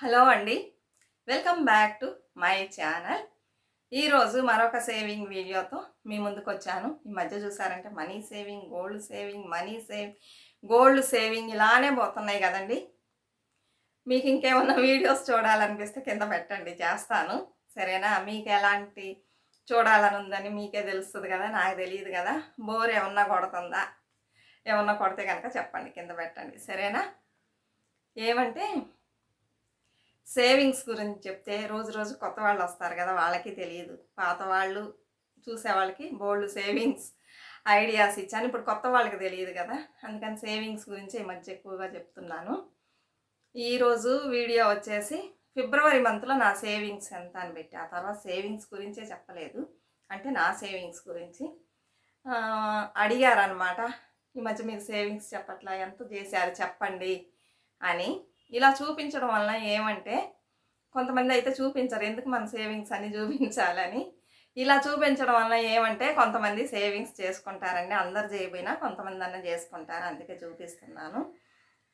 Hello అండి. Welcome back to my channel. ఈరోజు మరొక సేవింగ్ వీడియోతో మీ ముందుకు వచ్చాను ఈ మధ్య చూసారంటే money saving gold saving money saving gold saving ఇలానే పోతున్నాయి కదండి. మీకు ఇంకేమన్నా వీడియోస్ చూడాలనిపిస్తే కింద పెట్టండి చేస్తాను. సరేనా? మీకు ఎలాంటి చూడాలని ఉందని మీకే తెలుస్తుంది కదా నాకు తెలియదు కదా. బోర్ ఏమన్నా కొడుతుందా? ఏమన్నా కొడితే కనుక చెప్పండి కింద పెట్టండి. సరేనా? ఏమంటే సేవింగ్స్ గురించి చెప్తే రోజు రోజు కొత్త వాళ్ళు వస్తారు కదా వాళ్ళకి తెలియదు. పాత వాళ్ళు చూసే వాళ్ళకి బోల్డ్ సేవింగ్స్ ఐడియాస్ ఇచ్చాను. ఇప్పుడు కొత్త వాళ్ళకి తెలియదు కదా అందుకని సేవింగ్స్ గురించి ఈ మధ్య ఎక్కువగా చెప్తున్నాను. ఈరోజు వీడియో వచ్చేసి ఫిబ్రవరి మంత్లో నా సేవింగ్స్ ఎంత అని పెట్టి ఆ తర్వాత సేవింగ్స్ గురించే చెప్పలేదు. అంటే నా సేవింగ్స్ గురించి అడిగారు అడిగారనమాట ఈ మధ్య మీరు సేవింగ్స్ చెప్పట్లా ఎంత చేశారు చెప్పండి అని. ఇలా చూపించడం వలన ఏమంటే కొంతమంది అయితే చూపించరు ఎందుకు మన సేవింగ్స్ అన్ని చూపించాలని? ఇలా చూపించడం వలన ఏమంటే కొంతమంది సేవింగ్స్ చేసుకుంటారండి అందరు చేయబోయినా కొంతమంది అన్న చేసుకుంటారు అందుకే చూపిస్తున్నాను.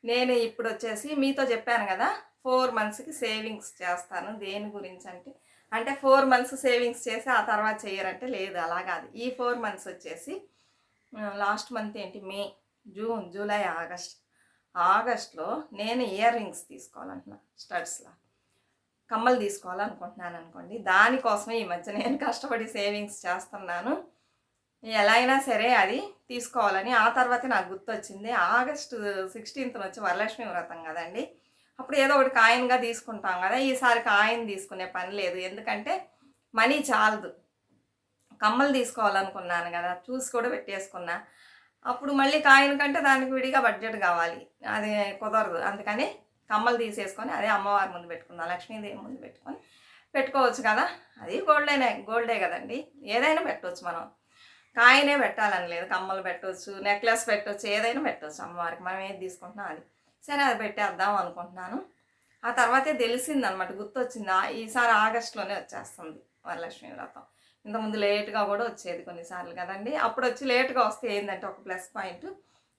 నేను ఇప్పుడు వచ్చేసి మీతో చెప్పాను కదా ఫోర్ మంత్స్కి సేవింగ్స్ చేస్తాను. దేని గురించి అంటే అంటే ఫోర్ మంత్స్ సేవింగ్స్ చేసి ఆ తర్వాత చేయరంటే లేదు అలా కాదు. ఈ ఫోర్ మంత్స్ వచ్చేసి లాస్ట్ మంత్ ఏంటి? మే జూన్ జూలై ఆగస్ట్ ఆగస్ట్లో నేను ఇయర్ రింగ్స్ తీసుకోవాలంటున్నా స్టడ్స్లా. కమ్మలు తీసుకోవాలనుకుంటున్నాను అనుకోండి దానికోసమే ఈ మధ్య నేను కష్టపడి సేవింగ్స్ చేస్తున్నాను. ఎలా అయినా సరే అది తీసుకోవాలని ఆ తర్వాత నాకు గుర్తొచ్చింది. ఆగస్టు సిక్స్టీన్త్ వచ్చి వరలక్ష్మి వ్రతం కదండి. అప్పుడు ఏదో ఒకటి కాయిన్గా తీసుకుంటాం కదా ఈసారి కాయిన్ తీసుకునే పని లేదు. ఎందుకంటే మనీ చాలదు. కమ్మలు తీసుకోవాలనుకున్నాను కదా చూసి కూడా పెట్టేసుకున్నా. అప్పుడు మళ్ళీ కాయిన్ కంటే దానికి విడిగా బడ్జెట్ కావాలి. అది కుదరదు. అందుకని కమ్మలు తీసేసుకొని అదే అమ్మవారి ముందు పెట్టుకుందాం. లక్ష్మీదేవి ముందు పెట్టుకొని పెట్టుకోవచ్చు కదా. అది గోల్డేనే గోల్డే కదండి. ఏదైనా పెట్టవచ్చు మనం. కాయనే పెట్టాలని లేదు. కమ్మలు పెట్టవచ్చు నెక్లెస్ పెట్టవచ్చు ఏదైనా పెట్టవచ్చు అమ్మవారికి. మనం ఏది తీసుకుంటున్నాం అది. సరే అది పెట్టేద్దాం అనుకుంటున్నాను. ఆ తర్వాతే తెలిసింది అనమాట గుర్తొచ్చింది? ఈసారి ఆగస్టులోనే వచ్చేస్తుంది వరలక్ష్మి వ్రతం. ఇంతకుముందు లేట్గా కూడా వచ్చేది కొన్నిసార్లు కదండి. అప్పుడు వచ్చి లేట్గా వస్తే ఏంటంటే ఒక ప్లస్ పాయింట్.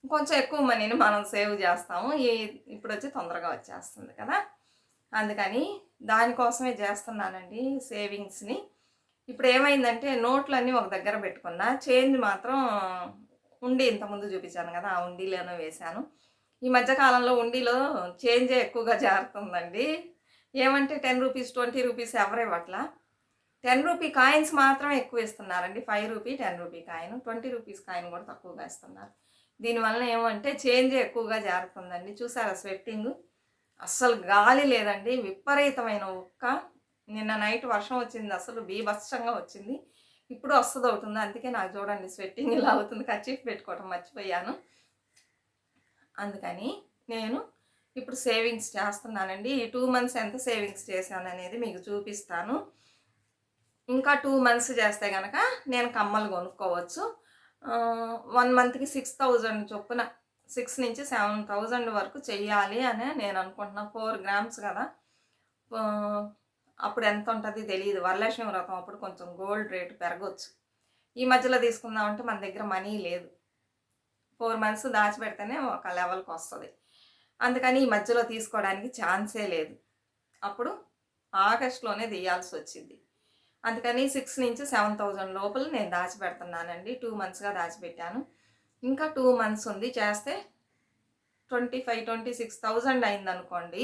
కొంచెం ఎక్కువ మనీని మనం సేవ్ చేస్తాము. ఈ ఇప్పుడు వచ్చి తొందరగా వచ్చేస్తుంది కదా. అందుకని దానికోసమే చేస్తున్నానండి సేవింగ్స్ని. ఇప్పుడు ఏమైందంటే నోట్లన్నీ ఒక దగ్గర పెట్టుకున్నా. చేంజ్ మాత్రం ఉండి ఇంతకుముందు చూపించాను కదా ఆ ఉండీలోనే వేశాను. ఈ మధ్యకాలంలో ఉండీలో చేంజే ఎక్కువగా జారుతుందండి. ఏమంటే టెన్ రూపీస్ ట్వంటీ రూపీస్ ఎవరు ఇవ్వట్లా? టెన్ రూపీ కాయిన్స్ మాత్రం ఎక్కువ ఇస్తున్నారండి. Five rupee ten rupee coin twenty rupees coin కూడా తక్కువగా ఇస్తున్నారు. దీనివల్ల ఏమంటే చేంజ్ ఎక్కువగా జారుతుందండి. చూసారా స్వెట్టింగ్? అస్సలు గాలి లేదండి. విపరీతమైన ఉక్క. నిన్న నైట్ వర్షం వచ్చింది అసలు బీభత్సంగా వచ్చింది. ఇప్పుడు వస్తుంది అవుతుంది అందుకే నాకు చూడండి స్వెట్టింగ్ ఇలా అవుతుంది. కర్చీఫ్ పెట్టుకోవటం మర్చిపోయాను. అందుకని నేను ఇప్పుడు సేవింగ్స్ చేస్తున్నానండి. ఈ టూ మంత్స్ ఎంత సేవింగ్స్ చేశాను అనేది మీకు చూపిస్తాను. ఇంకా టూ మంత్స్ చేస్తే కనుక నేను కమ్మలు కొనుక్కోవచ్చు. వన్ మంత్కి సిక్స్ థౌజండ్ చొప్పున సిక్స్ నుంచి సెవెన్ థౌజండ్ వరకు చెయ్యాలి అని నేను అనుకుంటున్నా. ఫోర్ గ్రామ్స్ కదా. అప్పుడు ఎంత ఉంటుంది తెలియదు వరలక్ష్మి వ్రతం అప్పుడు కొంచెం గోల్డ్ రేట్ పెరగవచ్చు ఈ మధ్యలో తీసుకుందామంటే మన దగ్గర మనీ లేదు. ఫోర్ మంత్స్ దాచిపెడితేనే ఒక లెవెల్కి వస్తుంది. అందుకని ఈ మధ్యలో తీసుకోవడానికి ఛాన్సే లేదు. అప్పుడు ఆగస్ట్లోనే తీయాల్సి వచ్చింది. అందుకని సిక్స్ నుంచి సెవెన్ థౌజండ్ లోపల నేను దాచిపెడుతున్నానండి. టూ మంత్స్గా దాచిపెట్టాను. ఇంకా టూ మంత్స్ ఉంది. చేస్తే twenty five twenty six thousand అయిందనుకోండి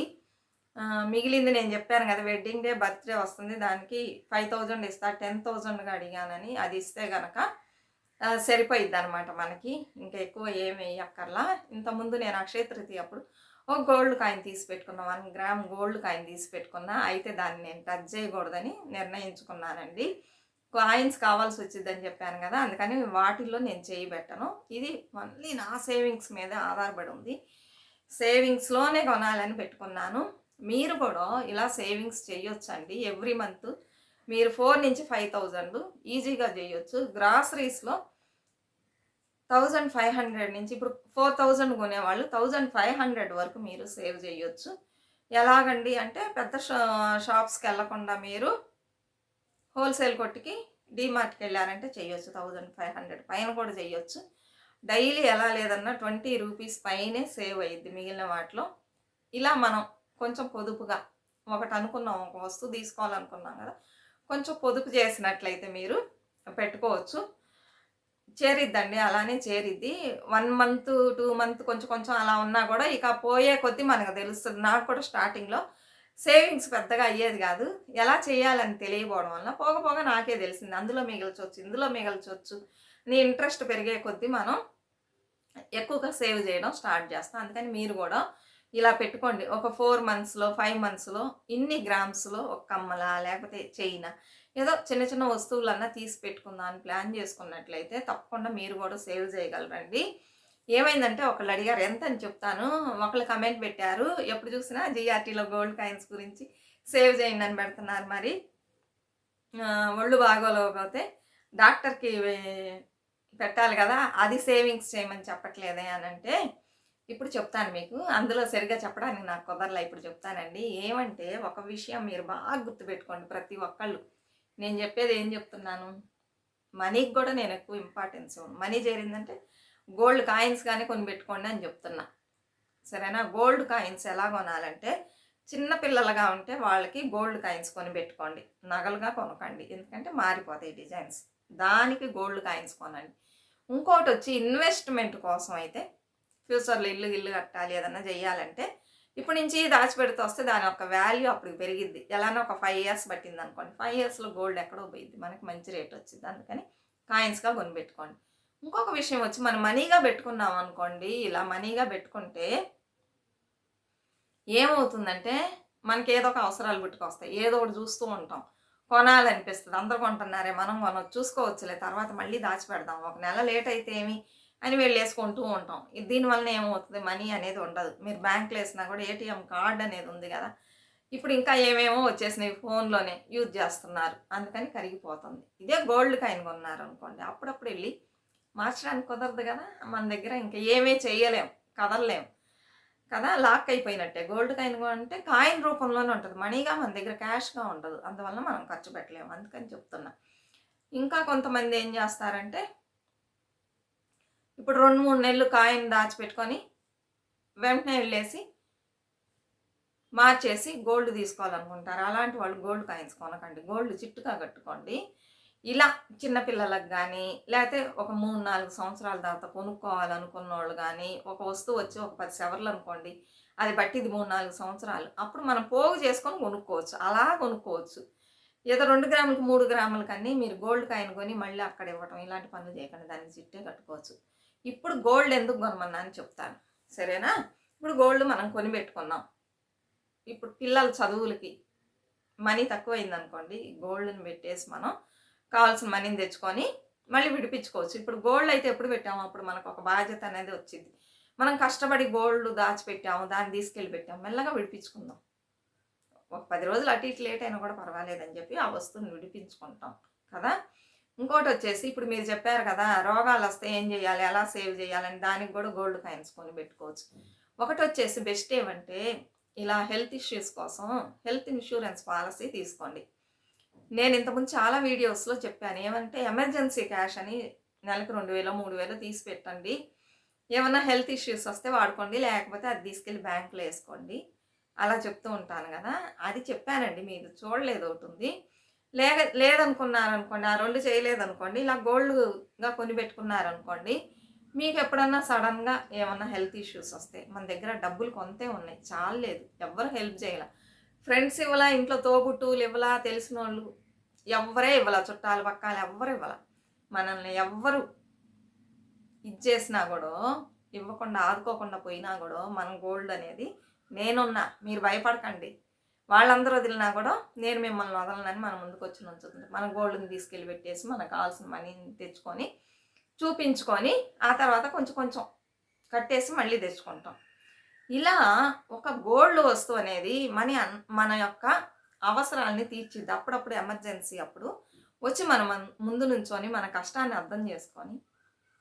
మిగిలింది నేను చెప్పాను కదా వెడ్డింగ్ డే బర్త్డే వస్తుంది. దానికి ఫైవ్ థౌజండ్ ఇస్తా టెన్ థౌజండ్గా అడిగానని అది ఇస్తే గనక సరిపోయిద్ది అనమాట మనకి. ఇంకా ఎక్కువ ఏమి వేయక్కర్లా. ఇంతకుముందు నేను అక్షయ తృతీయ అప్పుడు ఒక గోల్డ్ కాయిన్ తీసి పెట్టుకున్నా. వన్ గ్రామ్ గోల్డ్ కాయిన్ తీసి పెట్టుకున్నా అయితే దాన్ని నేను టచ్ చేయకూడదని నిర్ణయించుకున్నానండి. కాయిన్స్ కావాల్సి వచ్చిందని చెప్పాను కదా అందుకని వాటిల్లో నేను చేయి పెట్టను ఇది మళ్ళీ నా సేవింగ్స్ మీద ఆధారపడి ఉంది. సేవింగ్స్లోనే కొనాలని పెట్టుకున్నాను. మీరు కూడా ఇలా సేవింగ్స్ చేయొచ్చండి ఎవ్రీ మంత్. మీరు ఫోర్ నుంచి ఫైవ్ థౌజండ్ ఈజీగా చేయొచ్చు. గ్రాసరీస్లో థౌజండ్ ఫైవ్ హండ్రెడ్ నుంచి ఇప్పుడు ఫోర్ థౌజండ్ కొనేవాళ్ళు థౌజండ్ ఫైవ్ హండ్రెడ్ వరకు మీరు సేవ్ చేయొచ్చు. ఎలాగండి అంటే పెద్ద షా- షాప్స్కి వెళ్ళకుండా మీరు హోల్సేల్ కొట్టుకి డీమార్ట్కి వెళ్ళారంటే చేయొచ్చు థౌజండ్ ఫైవ్ హండ్రెడ్ పైన కూడా చేయొచ్చు. డైలీ ఎలా లేదన్నా ట్వంటీ రూపీస్ పైనే సేవ్ అయ్యిద్ది మిగిలిన వాటిలో. ఇలా మనం కొంచెం పొదుపుగా ఒకటి అనుకున్నాం ఒక వస్తువు తీసుకోవాలనుకున్నాం కదా కొంచెం పొదుపు చేసినట్లయితే మీరు పెట్టుకోవచ్చు. చేరిద్దండి అలానే చేరిద్ది. వన్ మంత్ టూ మంత్ కొంచెం కొంచెం అలా ఉన్నా కూడా ఇక పోయే కొద్దీ మనకు తెలుస్తుంది నాకు కూడా స్టార్టింగ్లో సేవింగ్స్ పెద్దగా అయ్యేది కాదు. ఎలా చేయాలని తెలియకపోవడం వల్ల పోగ పోగ నాకే తెలిసింది. అందులో మిగల్చవచ్చు ఇందులో మిగల్చవచ్చు నీ ఇంట్రెస్ట్ పెరిగే కొద్దీ మనం ఎక్కువగా సేవ్ చేయడం స్టార్ట్ చేస్తాం. అందుకని మీరు కూడా ఇలా పెట్టుకోండి. ఒక ఫోర్ మంత్స్లో ఫైవ్ మంత్స్లో ఇన్ని గ్రామ్స్లో ఒక కమ్మల లేకపోతే చైనా ఏదో చిన్న చిన్న వస్తువులన్నా తీసి పెట్టుకుందాం అని ప్లాన్ చేసుకున్నట్లయితే తప్పకుండా మీరు కూడా సేవ్ చేయగలరండి. ఏమైందంటే ఒకళ్ళు అడిగారు ఎంత? అని చెప్తాను. ఒకళ్ళు కమెంట్ పెట్టారు ఎప్పుడు చూసినా జిఆర్టీలో గోల్డ్ కాయిన్స్ గురించి సేవ్ చేయండి అని పెడుతున్నారు మరి. ఒళ్ళు బాగోలేకపోతే డాక్టర్కి పెట్టాలి కదా అది సేవింగ్స్ చేయమని చెప్పట్లేదే అని అంటే ఇప్పుడు చెప్తాను మీకు. అందులో సరిగ్గా చెప్పడానికి నాకు కుదరలే ఇప్పుడు చెప్తానండి. ఏమంటే ఒక విషయం మీరు బాగా గుర్తుపెట్టుకోండి ప్రతి ఒక్కళ్ళు. నేను చెప్పేది ఏం చెప్తున్నాను? మనీకి కూడా నేను ఎక్కువ ఇంపార్టెన్స్ ఇవ్వను. మనీ చేరిందంటే గోల్డ్ కాయిన్స్ కానీ కొని పెట్టుకోండి అని చెప్తున్నా. సరేనా? గోల్డ్ కాయిన్స్ ఎలా కొనాలంటే చిన్న పిల్లలుగా ఉంటే వాళ్ళకి గోల్డ్ కాయిన్స్ కొని పెట్టుకోండి నగలుగా కొనకండి. ఎందుకంటే మారిపోతాయి డిజైన్స్ దానికి గోల్డ్ కాయిన్స్ కొనండి. ఇంకోటి వచ్చి ఇన్వెస్ట్మెంట్ కోసం అయితే ఫ్యూచర్లో ఇల్లు ఇల్లు కట్టాలి ఏదన్నా చేయాలంటే ఇప్పుడు నుంచి దాచిపెడితే వస్తే దాని యొక్క వాల్యూ అప్పుడు పెరిగిద్ది. ఎలానో ఒక ఫైవ్ ఇయర్స్ పట్టింది అనుకోండి. ఫైవ్ ఇయర్స్లో గోల్డ్ ఎక్కడో పోయిద్ది. మనకి మంచి రేట్ వచ్చింది. అందుకని కాయిన్స్గా కొనిపెట్టుకోండి. ఇంకొక విషయం వచ్చి మనం మనీగా పెట్టుకున్నాం అనుకోండి. ఇలా మనీగా పెట్టుకుంటే ఏమవుతుందంటే మనకి ఏదో ఒక అవసరాలు పుట్టుకొస్తాయి ఏదో ఒకటి చూస్తూ ఉంటాం. కొనాలనిపిస్తుంది. అందరు కొంటున్నారే. మనం మనం చూసుకోవచ్చులే. తర్వాత మళ్ళీ దాచిపెడదాం. ఒక నెల లేట్ అయితే ఏమి? అని వెళ్ళేసుకుంటూ ఉంటాం. దీనివల్ల ఏమవుతుంది? మనీ అనేది ఉండదు. మీరు బ్యాంక్లో వేసినా కూడా ఏటీఎం కార్డ్ అనేది ఉంది కదా. ఇప్పుడు ఇంకా ఏమేమో వచ్చేసినాయి ఫోన్లోనే యూజ్ చేస్తున్నారు. అందుకని కరిగిపోతుంది. ఇదే గోల్డ్ కాయిన్ కొన్నారు అనుకోండి అప్పుడప్పుడు వెళ్ళి మార్చడానికి కుదరదు కదా. మన దగ్గర ఇంకా ఏమీ చేయలేం కదలలేం కదా. లాక్ అయిపోయినట్టే. గోల్డ్ కాయిన్ అంటే కాయిన్ రూపంలోనే ఉంటుంది. మనీగా మన దగ్గర క్యాష్గా ఉండదు. అందువల్ల మనం ఖర్చు పెట్టలేము అందుకని చెప్తున్నా. ఇంకా కొంతమంది ఏం చేస్తారంటే ఇప్పుడు రెండు మూడు నెలలు కాయిన్ దాచిపెట్టుకొని వెంటనే వెళ్ళేసి మార్చేసి గోల్డ్ తీసుకోవాలనుకుంటారు. అలాంటి వాళ్ళు గోల్డ్ కాయిన్స్ కొనకండి. గోల్డ్ చిట్టుగా కట్టుకోండి. ఇలా చిన్నపిల్లలకు కానీ లేకపోతే ఒక మూడు నాలుగు సంవత్సరాల తర్వాత కొనుక్కోవాలనుకున్న వాళ్ళు కానీ ఒక వస్తువు వచ్చి ఒక పది సెవర్లు అనుకోండి అది బట్టిది మూడు నాలుగు సంవత్సరాలు. అప్పుడు మనం పోగు చేసుకొని కొనుక్కోవచ్చు. అలా కొనుక్కోవచ్చు. ఏదో రెండు గ్రాములకు మూడు గ్రాములకన్నీ మీరు గోల్డ్ కాయిన్ కొని మళ్ళీ అక్కడ ఇవ్వటం ఇలాంటి పనులు చేయకండి. దాన్ని చిట్టే కట్టుకోవచ్చు. ఇప్పుడు గోల్డ్ ఎందుకు కొనమన్నా అని చెప్తాను. సరేనా? ఇప్పుడు గోల్డ్ మనం కొని పెట్టుకున్నాం. ఇప్పుడు పిల్లల చదువులకి మనీ తక్కువైంది అనుకోండి గోల్డ్ని పెట్టేసి మనం కావాల్సిన మనీని తెచ్చుకొని మళ్ళీ విడిపించుకోవచ్చు. ఇప్పుడు గోల్డ్ అయితే ఎప్పుడు పెట్టాము? అప్పుడు మనకు ఒక బాధ్యత అనేది వచ్చింది. మనం కష్టపడి గోల్డ్ దాచిపెట్టాము దాన్ని తీసుకెళ్ళి పెట్టాము మెల్లగా విడిపించుకుందాం. ఒక పది రోజులు అటు ఇటు లేట్ అయినా కూడా పర్వాలేదని చెప్పి ఆ వస్తువుని విడిపించుకుంటాం. కదా? ఇంకోటి వచ్చేసి ఇప్పుడు మీరు చెప్పారు కదా రోగాలు వస్తే ఏం చేయాలి ఎలా సేవ్ చేయాలని దానికి కూడా గోల్డ్ కాయిన్స్ కొని పెట్టుకోవచ్చు. ఒకటి వచ్చేసి బెస్ట్ ఏమంటే ఇలా హెల్త్ ఇష్యూస్ కోసం హెల్త్ ఇన్సూరెన్స్ పాలసీ తీసుకోండి. నేను ఇంతకుముందు చాలా వీడియోస్లో చెప్పాను ఏమంటే ఎమర్జెన్సీ క్యాష్ అని నెలకు రెండు వేలు మూడు వేలు తీసి పెట్టండి. ఏమన్నా హెల్త్ ఇష్యూస్ వస్తే వాడుకోండి లేకపోతే అది తీసుకెళ్ళి బ్యాంకులో వేసుకోండి. అలా చెప్తూ ఉంటాను కదా అది చెప్పానండి మీరు చూడలేదు ఒకటి ఉంది. లేక లేదనుకున్నారనుకోండి ఆ రెండు చేయలేదనుకోండి ఇలా గోల్డ్గా కొని పెట్టుకున్నారనుకోండి మీకు ఎప్పుడన్నా సడన్గా ఏమన్నా హెల్త్ ఇష్యూస్ వస్తాయి మన దగ్గర డబ్బులు కొంతే ఉన్నాయి చాలలేదు ఎవ్వరు హెల్ప్ చేయలే. ఫ్రెండ్స్ ఇవ్వలా ఇంట్లో తోబుట్టువులు ఇవ్వలా తెలిసిన వాళ్ళు ఎవ్వరే ఇవ్వాల చుట్టాలు పక్కాలు ఎవ్వరు ఇవ్వాల. మనల్ని ఎవ్వరు ఇచ్చేసినా కూడా ఇవ్వకుండా ఆదుకోకుండా పోయినా కూడా మనం గోల్డ్ అనేది నేనున్నా మీరు భయపడకండి. వాళ్ళందరూ వదిలినా కూడా నేను మిమ్మల్ని వదలనని మన ముందుకు వచ్చి ఉంచుతుంది మన గోల్డ్ని తీసుకెళ్ళి పెట్టేసి మనకు కావాల్సిన మనీని తెచ్చుకొని చూపించుకొని ఆ తర్వాత కొంచెం కొంచెం కట్టేసి మళ్ళీ తెచ్చుకుంటాం. ఇలా ఒక గోల్డ్ వస్తువు అనేది మన అన్- మన యొక్క అవసరాలని తీర్చిద్ది. అప్పుడప్పుడు ఎమర్జెన్సీ అప్పుడు వచ్చి మన- ముందు నుంచొని మన కష్టాన్ని అర్థం చేసుకొని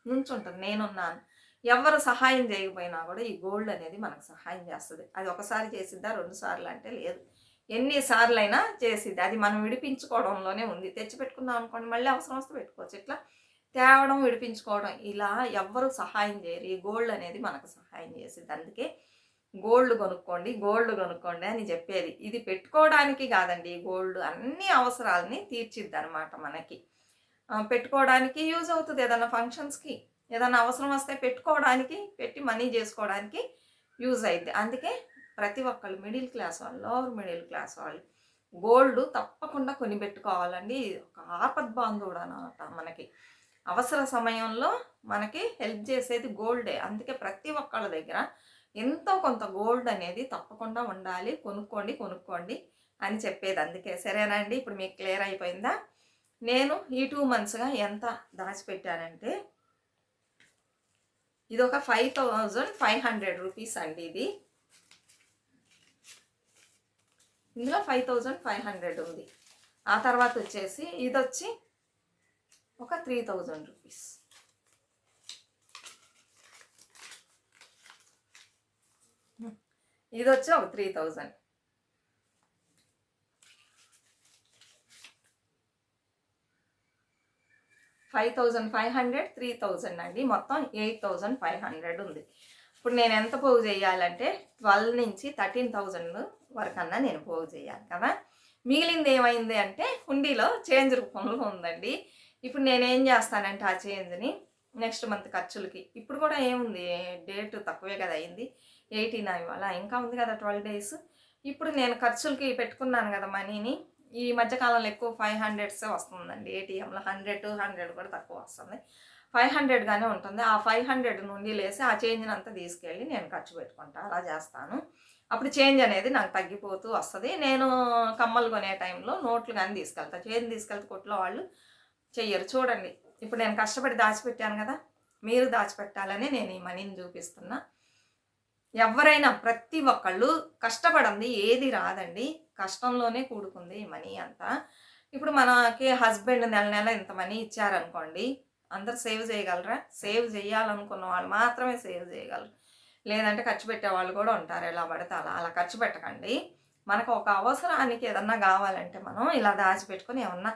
నుంచుంటుంది. నేనున్నాను. ఎవరు సహాయం చేయకపోయినా కూడా ఈ గోల్డ్ అనేది మనకు సహాయం చేస్తుంది. అది ఒకసారి చేసిద్దా రెండు సార్లు అంటే లేదు. ఎన్నిసార్లు అయినా చేసిద్ది. అది మనం విడిపించుకోవడంలోనే ఉంది. తెచ్చిపెట్టుకున్నాం అనుకోండి మళ్ళీ అవసరం వస్తే పెట్టుకోవచ్చు. ఇట్లా తేవడం విడిపించుకోవడం ఇలా ఎవ్వరు సహాయం చేయరు. ఈ గోల్డ్ అనేది మనకు సహాయం చేసిద్ది. అందుకే గోల్డ్ కొనుక్కోండి గోల్డ్ కొనుక్కోండి అని చెప్పేది. ఇది పెట్టుకోవడానికి కాదండి. గోల్డ్ అన్ని అవసరాలని తీర్చిద్ది అనమాట మనకి పెట్టుకోవడానికి యూజ్ అవుతుంది ఏదైనా ఫంక్షన్స్కి ఏదైనా అవసరం వస్తే పెట్టుకోవడానికి పెట్టి మనీ చేసుకోవడానికి యూజ్ అయింది అందుకే ప్రతి ఒక్కళ్ళు మిడిల్ క్లాస్ వాళ్ళు లోవర్ మిడిల్ క్లాస్ వాళ్ళు గోల్డ్ తప్పకుండా కొని పెట్టుకోవాలండి ఇది ఒక ఆపద్ బాంధవుడు అనమాట మనకి. అవసర సమయంలో మనకి హెల్ప్ చేసేది గోల్డే. అందుకే ప్రతి ఒక్కళ్ళ దగ్గర ఎంతో కొంత గోల్డ్ అనేది తప్పకుండా ఉండాలి. కొనుక్కోండి కొనుక్కోండి అని చెప్పేది అందుకే. సరేనా అండి? ఇప్పుడు మీకు క్లియర్ అయిపోయిందా? నేను ఈ టూ మంత్స్గా ఎంత దాచిపెట్టానంటే ఇది ఒక five thousand five hundred rupees అండి ఇది. ఇందులో ఫైవ్ థౌజండ్ ఫైవ్ హండ్రెడ్ ఉంది. ఆ తర్వాత వచ్చేసి ఇది వచ్చి ఒక త్రీ థౌజండ్ రూపీస్ ఇది వచ్చి ఒక three thousand five thousand five hundred three thousand అండి. మొత్తం ఎయిట్ థౌజండ్ ఫైవ్ హండ్రెడ్ ఉంది. ఇప్పుడు నేను ఎంత పోగు చేయాలంటే ట్వెల్వ్ నుంచి థర్టీన్ థౌజండ్ వరకన్నా నేను పోగు చేయాలి కదా. మిగిలింది ఏమైంది అంటే హుండీలో చేంజ్ రూపంలో ఉందండి. ఇప్పుడు నేనేం చేస్తానంటే ఆ చేంజ్ని నెక్స్ట్ మంత్ ఖర్చులకి. ఇప్పుడు కూడా ఏముంది? డేట్ తక్కువే కదా అయింది. ఎయిటీన్ ఇవాళ ఇంకా ఉంది కదా ట్వెల్వ్ డేస్. ఇప్పుడు నేను ఖర్చులకి పెట్టుకున్నాను కదా మనీని. ఈ మధ్యకాలంలో ఎక్కువ ఫైవ్ హండ్రెడ్సే వస్తుందండి. ఏటీఎంలో హండ్రెడ్ టూ హండ్రెడ్ కూడా తక్కువ వస్తుంది. ఫైవ్ హండ్రెడ్గానే ఉంటుంది. ఆ ఫైవ్ హండ్రెడ్ నుండి లేసి ఆ చేంజ్ని అంతా తీసుకెళ్ళి నేను ఖర్చు పెట్టుకుంటా. అలా చేస్తాను. అప్పుడు చేంజ్ అనేది నాకు తగ్గిపోతూ వస్తుంది. నేను కమ్మలు కొనే టైంలో నోట్లు కానీ తీసుకెళ్తాను చేంజ్ తీసుకెళ్తే కొట్లో వాళ్ళు చెయ్యరు. చూడండి. ఇప్పుడు నేను కష్టపడి దాచిపెట్టాను కదా. మీరు దాచిపెట్టాలని నేను ఈ మనీని చూపిస్తున్నా. ఎవరైనా ప్రతి ఒక్కళ్ళు కష్టపడంది ఏది రాదండి. కష్టంలోనే కూడుకుంది ఈ మనీ అంతా. ఇప్పుడు మనకి హస్బెండ్ నెల నెల ఇంత మనీ ఇచ్చారనుకోండి అందరు సేవ్ చేయగలరా? సేవ్ చేయాలనుకున్న వాళ్ళు మాత్రమే సేవ్ చేయగలరు. లేదంటే ఖర్చు పెట్టే వాళ్ళు కూడా ఉంటారు. ఎలా పడితే అలా. అలా ఖర్చు పెట్టకండి. మనకు ఒక అవసరానికి ఏదన్నా కావాలంటే మనం ఇలా దాచిపెట్టుకొని ఏమన్నా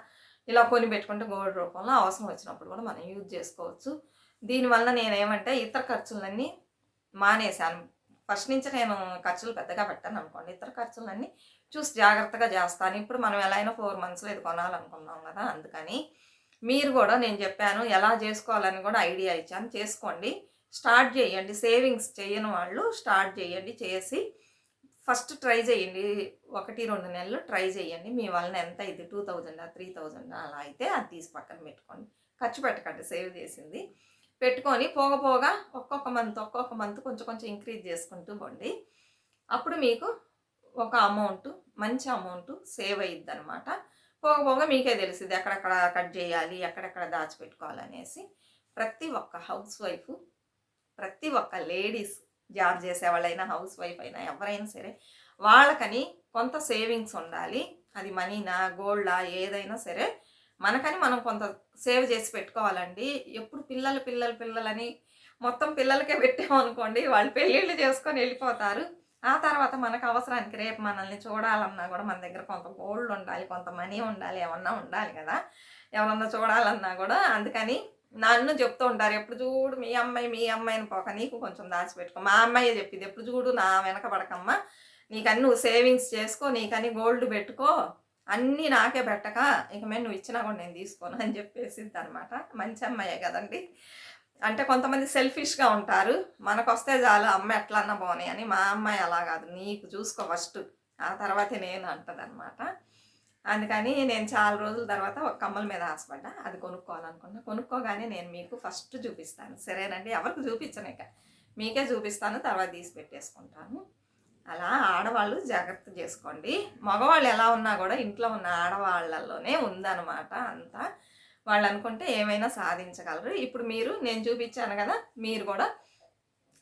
ఇలా కొని పెట్టుకుంటే గోల్డ్ రూపంలో అవసరం వచ్చినప్పుడు కూడా మనం యూజ్ చేసుకోవచ్చు. దీనివల్ల నేనేమంటే ఇతర ఖర్చులన్నీ మానేశాను. ఫస్ట్ నుంచి నేను ఖర్చులు పెద్దగా పెట్టాను అనుకోండి. ఇతర ఖర్చులన్నీ చూసి జాగ్రత్తగా చేస్తాను. ఇప్పుడు మనం ఎలా అయినా ఫోర్ మంత్స్లో ఇది కొనాలనుకున్నాం కదా అందుకని మీరు కూడా నేను చెప్పాను ఎలా చేసుకోవాలని కూడా ఐడియా ఇచ్చాను. చేసుకోండి స్టార్ట్ చేయండి. సేవింగ్స్ చేయని వాళ్ళు స్టార్ట్ చేయండి చేసి ఫస్ట్ ట్రై చేయండి. ఒకటి రెండు నెలలు ట్రై చేయండి. మీ వలన ఎంత ఇది టూ థౌజండా త్రీ థౌజండ్ అలా అయితే అది తీసి పక్కన పెట్టుకోండి. ఖర్చు పెట్టకండి సేవ్ చేసింది. పెట్టుకొని పోగ పోగా ఒక్కొక్క మంత్ ఒక్కొక్క మంత్ కొంచెం కొంచెం ఇంక్రీజ్ చేసుకుంటూ పోండి. అప్పుడు మీకు ఒక అమౌంట్ మంచి అమౌంట్ సేవ్ అయ్యిద్ది అనమాట పోగ పోగ మీకే తెలిసింది ఎక్కడెక్కడ కట్ చేయాలి ఎక్కడెక్కడ దాచిపెట్టుకోవాలనేసి. ప్రతి ఒక్క హౌస్ వైఫ్ ప్రతి ఒక్క లేడీస్ జాబ్ చేసేవాళ్ళైనా హౌస్ వైఫ్ అయినా ఎవరైనా సరే వాళ్ళకని కొంత సేవింగ్స్ ఉండాలి. అది మనీనా గోల్డా ఏదైనా సరే మనకని మనం కొంత సేవ్ చేసి పెట్టుకోవాలండి. ఎప్పుడు పిల్లలు పిల్లలు పిల్లలని మొత్తం పిల్లలకే పెట్టామనుకోండి వాళ్ళు పెళ్ళిళ్ళు చేసుకొని వెళ్ళిపోతారు. ఆ తర్వాత మనకు అవసరానికి రేపు మనల్ని చూడాలన్నా కూడా మన దగ్గర కొంత గోల్డ్ ఉండాలి కొంత మనీ ఉండాలి ఏమన్నా ఉండాలి కదా. ఎవరన్నా చూడాలన్నా కూడా అందుకని నన్ను చెప్తూ ఉంటారు ఎప్పుడు చూడు మీ అమ్మాయి మీ అమ్మాయిని పోక నీకు కొంచెం దాచిపెట్టుకో. మా అమ్మాయి చెప్పింది ఎప్పుడు చూడు నా వెనక పడకమ్మా నువ్వు సేవింగ్స్ చేసుకో నీకని గోల్డ్ పెట్టుకో. అన్నీ నాకే పెట్టక ఇక మేము నువ్వు ఇచ్చినా కూడా నేను తీసుకోను అని చెప్పేసిద్ది అనమాట మంచి అమ్మాయే కదండి. అంటే కొంతమంది సెల్ఫిష్గా ఉంటారు. మనకు వస్తే చాలు అమ్మ ఎట్లన్నా పోనీ అని. మా అమ్మాయి అలా కాదు. నీకు చూసుకో ఫస్ట్ ఆ తర్వాతే నేను అంటదనమాట అందుకని నేను చాలా రోజుల తర్వాత ఒక కమ్మల మీద ఆశపడ్డా. అది కొనుక్కోవాలనుకున్నా. కొనుక్కోగానే నేను మీకు ఫస్ట్ చూపిస్తాను. సరేనండి? ఎవరికి చూపించను ఇక. మీకే చూపిస్తాను. తర్వాత తీసి పెట్టేసుకుంటాను. అలా ఆడవాళ్ళు జాగ్రత్త చేసుకోండి. మగవాళ్ళు ఎలా ఉన్నా కూడా ఇంట్లో ఉన్న ఆడవాళ్ళల్లోనే ఉందన్నమాట అంతా. వాళ్ళు అనుకుంటే ఏమైనా సాధించగలరు. ఇప్పుడు మీరు నేను చూపించాను కదా మీరు కూడా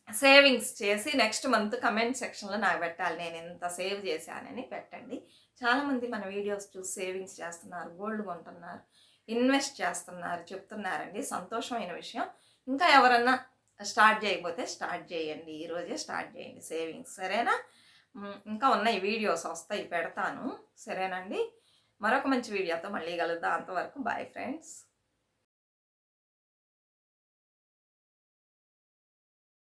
సేవింగ్స్ చేసి నెక్స్ట్ మంత్ కమెంట్ సెక్షన్లో నాకు పెట్టాలి. నేను ఎంత సేవ్ చేశానని పెట్టండి. చాలామంది మన వీడియోస్ చూసి సేవింగ్స్ చేస్తున్నారు గోల్డ్ కొంటున్నారు ఇన్వెస్ట్ చేస్తున్నారు చెప్తున్నారండి. సంతోషమైన విషయం. ఇంకా ఎవరన్నా స్టార్ట్ చేయకపోతే స్టార్ట్ చేయండి. ఈరోజే స్టార్ట్ చేయండి సేవింగ్స్. సరేనా? ఇంకా ఉన్నాయి వీడియోస్ వస్తాయి పెడతాను. సరేనండి? మరొక మంచి వీడియోతో మళ్ళీ కలుద్దాం. అంతవరకు బాయ్ ఫ్రెండ్స్